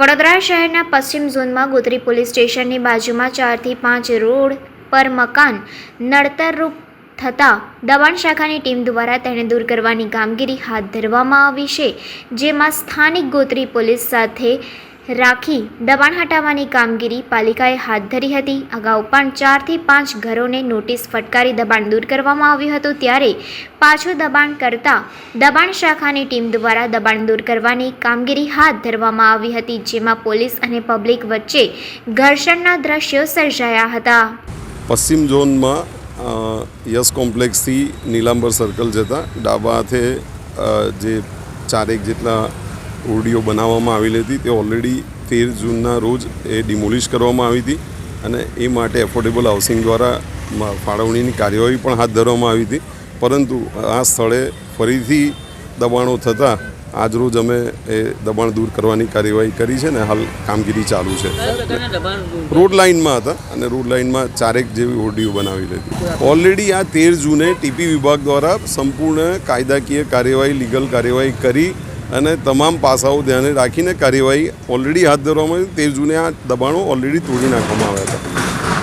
વડોદરા શહેરના પશ્ચિમ ઝોનમાં ગોત્રી પોલીસ સ્ટેશનની બાજુમાં ચારથી પાંચ રોડ પર મકાન નડતરરૂપ થતાં દબાણ શાખાની ટીમ દ્વારા તેને દૂર કરવાની કામગીરી હાથ ધરવામાં આવી છે, જેમાં સ્થાનિક ગોત્રી પોલીસ સાથે રાખી દબાણ હટાવવાની કામગીરી પાલિકાએ હાથ ધરી હતી. અગાઉ પણ ચારથી પાંચ ઘરોને નોટિસ ફટકારી દબાણ દૂર કરવામાં આવ્યું હતું. ત્યારે પાછું દબાણ કરતા દબાણ શાખાની ટીમ દ્વારા દબાણ દૂર કરવાની કામગીરી હાથ ધરવામાં આવી હતી, જેમાં પોલીસ અને પબ્લિક વચ્ચે ઘર્ષણના દ્રશ્યો સર્જાયા હતા. પશ્ચિમ ઝોનમાં યસ કોમ્પ્લેક્સથી નીલાંબર સર્કલ જતાં ડાબા હાથે જે ચારેક જેટલા ઓરડીઓ બનાવવામાં આવેલી હતી. તે ઓલરેડી તેર જૂનના રોજ એ ડિમોલિશ કરવામાં આવી હતી અને એ માટે એફોર્ડેબલ હાઉસિંગ દ્વારા ફાળવણીની કાર્યવાહી પણ હાથ ધરવામાં આવી હતી. પરંતુ આ સ્થળે ફરીથી દબાણો થતાં આજરોજ અમે એ દબાણ દૂર કરવાની કાર્યવાહી કરી છે ને હાલ કામગીરી ચાલુ છે. રોડ લાઇનમાં હતા અને રોડ લાઇનમાં ચારેક જેવી ઓરડીઓ બનાવી હતી. ઓલરેડી આ તેર જૂને ટીપી વિભાગ દ્વારા સંપૂર્ણ કાયદાકીય કાર્યવાહી લીગલ કાર્યવાહી કરી અને તમામ પાસાઓ ધ્યાને રાખીને કાર્યવાહી ઓલરેડી હાથ ધરવામાં આવી. તેર જૂને આ દબાણો ઓલરેડી તોડી નાખવામાં આવ્યા હતા.